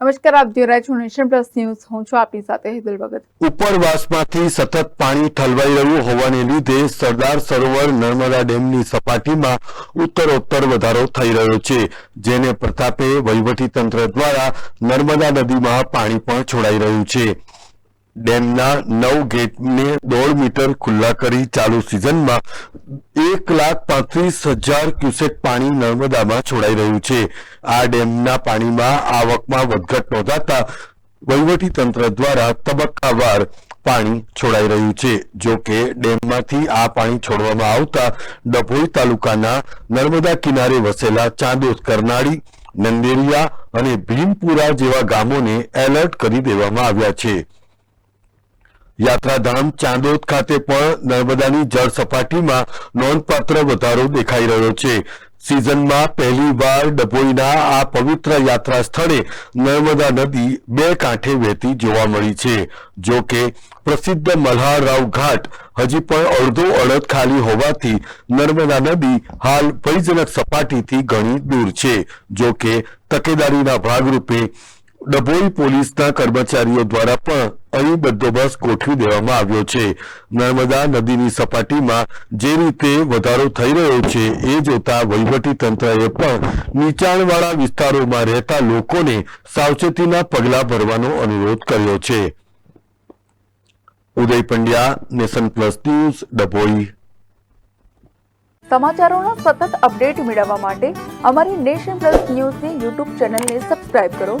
નમસ્કાર, આપ જોઈ રહ્યા છો નેશન પ્લસ ન્યૂઝ. હું છું આપની સાથે હેતલ ભગત. ઉપરવાસમાંથી સતત પાણી ઠલવાઈ રહ્યું હોવાને લીધે સરદાર સરોવર નર્મદા ડેમની સપાટીમાં ઉત્તરોત્તર વધારો થઈ રહ્યો છે, જેને પ્રતાપે વહીવટી તંત્ર દ્વારા નર્મદા નદીમાં પાણી પણ છોડાઈ રહ્યું છે. ડેમના નવ ગેટને દોઢ મીટર ખુલ્લા કરી ચાલુ સિઝનમાં એક લાખ પાંત્રીસ હજાર ક્યુસેક પાણી નર્મદામાં છોડાઈ રહ્યું છે. આ ડેમના પાણીમાં આવકમાં વધઘટ નોંધાતા વહીવટી તંત્ર દ્વારા તબક્કાવાર પાણી છોડાઈ રહ્યું છે. જો કે ડેમમાંથી આ પાણી છોડવામાં આવતા ડભોઈ તાલુકાના નર્મદા કિનારે વસેલા ચાંદોદ, કરનાળી, નંદેરિયા અને ભીમપુરા જેવા ગામોને એલર્ટ કરી દેવામાં આવ્યા છે. યાત્રાધામ ચાંદોદ ખાતે પણ નર્મદાની જળ સપાટીમાં નોંધપાત્ર વધારો દેખાઈ રહ્યો છે. સિઝનમાં પહેલીવાર ડભોઈના આ પવિત્ર યાત્રા સ્થળે નર્મદા નદી બે કાંઠે વહેતી જોવા મળી છે. જો કે પ્રસિદ્ધ મલ્હારરાવ ઘાટ હજી પણ અડધો અડધ ખાલી હોવાથી નર્મદા નદી હાલ ભયજનક સપાટીથી ઘણી દૂર છે. જો કે તકેદારીના ભાગરૂપે ડભોઈ પોલીસના કર્મચારીઓ દ્વારા પણ અહીં બંદોબસ્ત ગોઠવી દેવામાં આવ્યો છે. નર્મદા નદીની સપાટીમાં જે રીતે વધારો થઈ રહ્યો છે, એ જોતા તંત્રએ પણ નીચાણવાળા વિસ્તારોમાં રહેતા લોકોને સાવચેતીના પગલાં ભરવાનો અનુરોધ કર્યો છે. Uday Pandya, nation plus news, Dabhoi. સમાચારોના સતત અપડેટ મેળવવા માટે અમારી નેશન પ્લસ ન્યૂઝની યુટ્યુબ ચેનલને સબસ્ક્રાઇબ કરો.